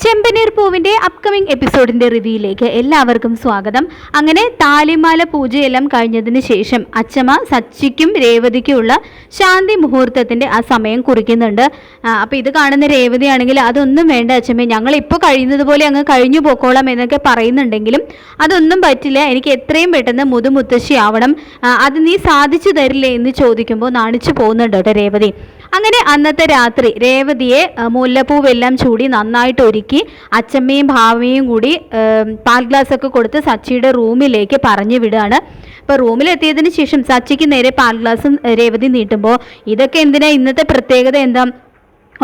ചെമ്പനീർ പൂവിന്റെ അപ്കമിംഗ് എപ്പിസോഡിന്റെ റിവ്യൂയിലേക്ക് എല്ലാവർക്കും സ്വാഗതം. അങ്ങനെ താലിമാല പൂജയെല്ലാം കഴിഞ്ഞതിന് ശേഷം അച്ചമ്മ സച്ചിക്കും രേവതിക്കുമുള്ള ശാന്തി മുഹൂർത്തത്തിന്റെ ആ സമയം കുറിക്കുന്നുണ്ട്. അപ്പോൾ ഇത് കാണുന്ന രേവതിയാണെങ്കിൽ അതൊന്നും വേണ്ട അച്ചമ്മ ഞങ്ങൾ ഇപ്പോൾ കഴിയുന്നത് പോലെ അങ്ങ് കഴിഞ്ഞു പോക്കോളാം എന്നൊക്കെ പറയുന്നുണ്ടെങ്കിലും അതൊന്നും പറ്റില്ല. എനിക്ക് എത്രയും പെട്ടെന്ന് മുതുമുത്തശ്ശി ആവണം. അത് നീ സാധിച്ചു തരില്ലേ എന്ന് ചോദിക്കുമ്പോൾ നാണിച്ചു പോകുന്നുണ്ട് കേട്ടോ രേവതി. അങ്ങനെ അന്നത്തെ രാത്രി രേവതിയെ മുല്ലപ്പൂവെല്ലാം ചൂടി നന്നായിട്ട് ഒരുക്കി അച്ചമ്മയും ഭാവയും കൂടി പാൽ ഗ്ലാസ് ഒക്കെ കൊടുത്ത് സച്ചിയുടെ റൂമിലേക്ക് പറഞ്ഞു വിടുകയാണ്. അപ്പോൾ റൂമിലെത്തിയതിന് ശേഷം സച്ചിക്ക് നേരെ പാൽ ഗ്ലാസ് രേവതി നീട്ടുമ്പോൾ ഇതൊക്കെ എന്തിനാ ഇന്നത്തെ പ്രത്യേകത എന്താ?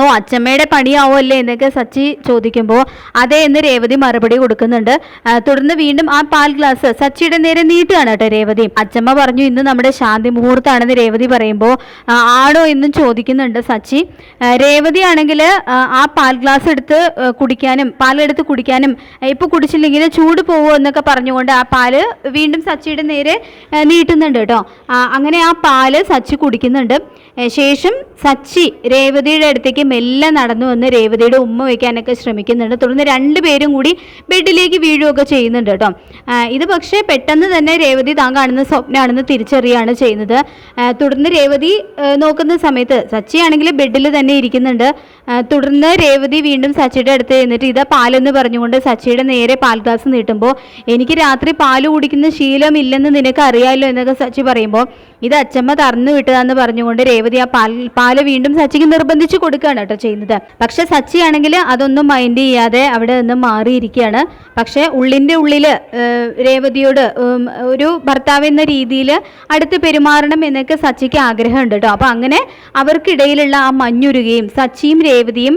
ഓ അച്ചമ്മയുടെ പണിയാവുമല്ലേ എന്നൊക്കെ സച്ചി ചോദിക്കുമ്പോൾ അതെ എന്ന് രേവതി മറുപടി കൊടുക്കുന്നുണ്ട്. തുടർന്ന് വീണ്ടും ആ പാൽ ഗ്ലാസ് സച്ചിയുടെ നേരെ നീട്ടുകയാണ് കേട്ടോ രേവതി. അച്ഛമ്മ പറഞ്ഞു ഇന്ന് നമ്മുടെ ശാന്തി മുഹൂർത്താണെന്ന് രേവതി പറയുമ്പോൾ ആണോ എന്നും ചോദിക്കുന്നുണ്ട് സച്ചി. രേവതി ആണെങ്കിൽ ആ പാൽ ഗ്ലാസ് എടുത്ത് കുടിക്കാനും പാലെടുത്ത് കുടിക്കാനും ഇപ്പോൾ കുടിച്ചില്ലെങ്കിൽ ചൂട് പോകുമോ എന്നൊക്കെ പറഞ്ഞുകൊണ്ട് ആ പാൽ വീണ്ടും സച്ചിയുടെ നേരെ നീട്ടുന്നുണ്ട് കേട്ടോ. അങ്ങനെ ആ പാൽ സച്ചി കുടിക്കുന്നുണ്ട്. ശേഷം സച്ചി രേവതിയുടെ അടുത്തേക്ക് മെല്ലെ നടന്നു വന്ന് രേവതിയുടെ ഉമ്മ വയ്ക്കാനൊക്കെ ശ്രമിക്കുന്നുണ്ട്. തുടർന്ന് രണ്ടുപേരും കൂടി ബെഡിലേക്ക് വീഴുകയൊക്കെ ചെയ്യുന്നുണ്ട് കേട്ടോ. ഇത് പക്ഷേ പെട്ടെന്ന് തന്നെ രേവതി താൻ കാണുന്ന സ്വപ്നമാണെന്ന് തിരിച്ചറിയാണ് ചെയ്യുന്നത്. തുടർന്ന് രേവതി നോക്കുന്ന സമയത്ത് സച്ചിയാണെങ്കിൽ ബെഡിൽ തന്നെ ഇരിക്കുന്നുണ്ട്. തുടർന്ന് രേവതി വീണ്ടും സച്ചിയുടെ അടുത്ത് ചെന്നിട്ട് ഇതാ പാലെന്ന് പറഞ്ഞുകൊണ്ട് സച്ചിയുടെ നേരെ പാൽ ഗ്ലാസ് നീട്ടുമ്പോൾ എനിക്ക് രാത്രി പാൽ കുടിക്കുന്ന ശീലമില്ലെന്ന് നിനക്ക് അറിയാമല്ലോ എന്നൊക്കെ സച്ചി പറയുമ്പോൾ ഇത് അച്ചമ്മ തറന്നു വിട്ടതാന്ന് പറഞ്ഞുകൊണ്ട് രേവതി ആ പാൽ പാൽ വീണ്ടും സച്ചിക്ക് നിർബന്ധിച്ച് കൊടുക്കുകയാണ് കേട്ടോ ചെയ്യുന്നത്. പക്ഷെ സച്ചി ആണെങ്കിൽ അതൊന്നും മൈൻഡ് ചെയ്യാതെ അവിടെ നിന്ന് മാറിയിരിക്കുകയാണ്. പക്ഷെ ഉള്ളിന്റെ ഉള്ളിൽ രേവതിയോട് ഒരു ഭർത്താവ് എന്ന രീതിയിൽ അടുത്ത് പെരുമാറണം എന്നൊക്കെ സച്ചിക്ക് ആഗ്രഹമുണ്ട് കേട്ടോ. അപ്പോൾ അങ്ങനെ അവർക്കിടയിലുള്ള ആ മഞ്ഞുരുകയും സച്ചിയും രേവതിയും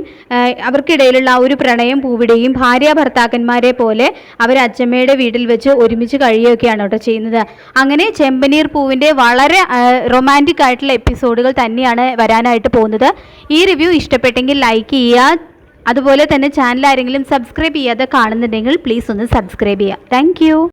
അവർക്കിടയിലുള്ള ആ ഒരു പ്രണയം പൂവിടുകയും ഭാര്യ ഭർത്താക്കന്മാരെ പോലെ അവർ അച്ചമ്മയുടെ വീട്ടിൽ വെച്ച് ഒരുമിച്ച് കഴിയുകയൊക്കെയാണ് കേട്ടോ ചെയ്യുന്നത്. അങ്ങനെ ചെമ്പനീർ പൂവിന്റെ വളരെ റൊമാന്റിക് ആയിട്ടുള്ള എപ്പിസോഡുകൾ തന്നെയാണ് വരാനായിട്ട് പോകുന്നത്. ഈ റിവ്യൂ ഇഷ്ടപ്പെട്ടെങ്കിൽ ലൈക്ക് ചെയ്യുക. അതുപോലെ തന്നെ ചാനൽ ആരെങ്കിലും സബ്സ്ക്രൈബ് ചെയ്യാതെ കാണുന്നുണ്ടെങ്കിൽ പ്ലീസ് ഒന്ന് സബ്സ്ക്രൈബ് ചെയ്യുക. താങ്ക്